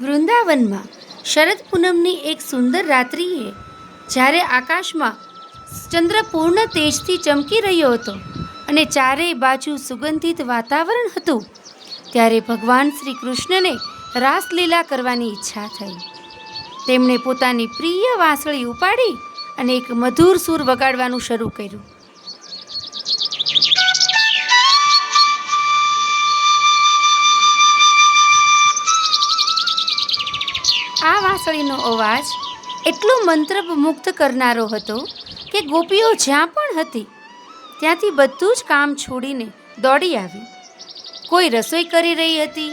વૃંદાવનમાં શરદ પૂનમની એક સુંદર રાત્રિએ જ્યારે આકાશમાં ચંદ્ર પૂર્ણ તેજથી ચમકી રહ્યો હતો અને ચારેય બાજુ સુગંધિત વાતાવરણ હતું, ત્યારે ભગવાન શ્રી કૃષ્ણને રાસલીલા કરવાની ઈચ્છા થઈ. તેમણે પોતાની પ્રિય વાંસળી ઉપાડી અને એક મધુર સૂર વગાડવાનું શરૂ કર્યું. આ વાંસળીનો અવાજ એટલો મંત્રમુગ્ધ કરનારો હતો કે ગોપીઓ જ્યાં પણ હતી, ત્યાંથી બધું જ કામ છોડીને દોડી આવી. કોઈ રસોઈ કરી રહી હતી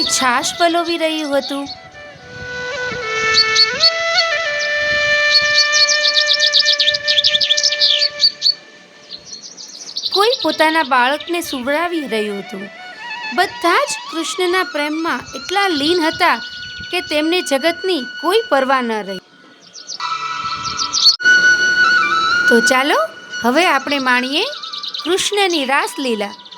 કોઈ છાશ પલોવી રહ્યું હતું? કોઈ પોતાના બાળકને સુવડાવી રહ્યું હતું. બધા જ કૃષ્ણના પ્રેમમાં એટલા લીન હતા કે તેમને જગતની કોઈ પરવા ન રહી. તો ચાલો, હવે આપણે માણીએ કૃષ્ણની રાસલીલા.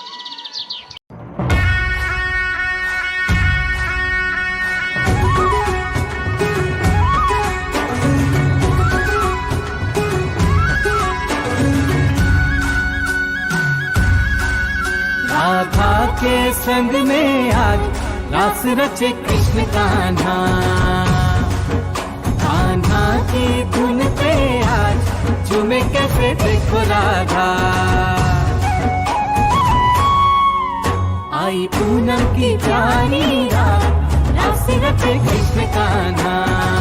राधा के संग में आज रास रचे कृष्ण कान्हा कान्हा की धुन पे आज झूमे कैसे देखो राधा आई पूनम की प्यारी रात रास रचे कृष्ण कान्हा कान्हा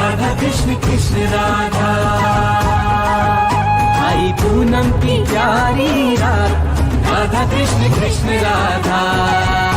की प्यारी रात राधा कृष्ण कृष्ण राधा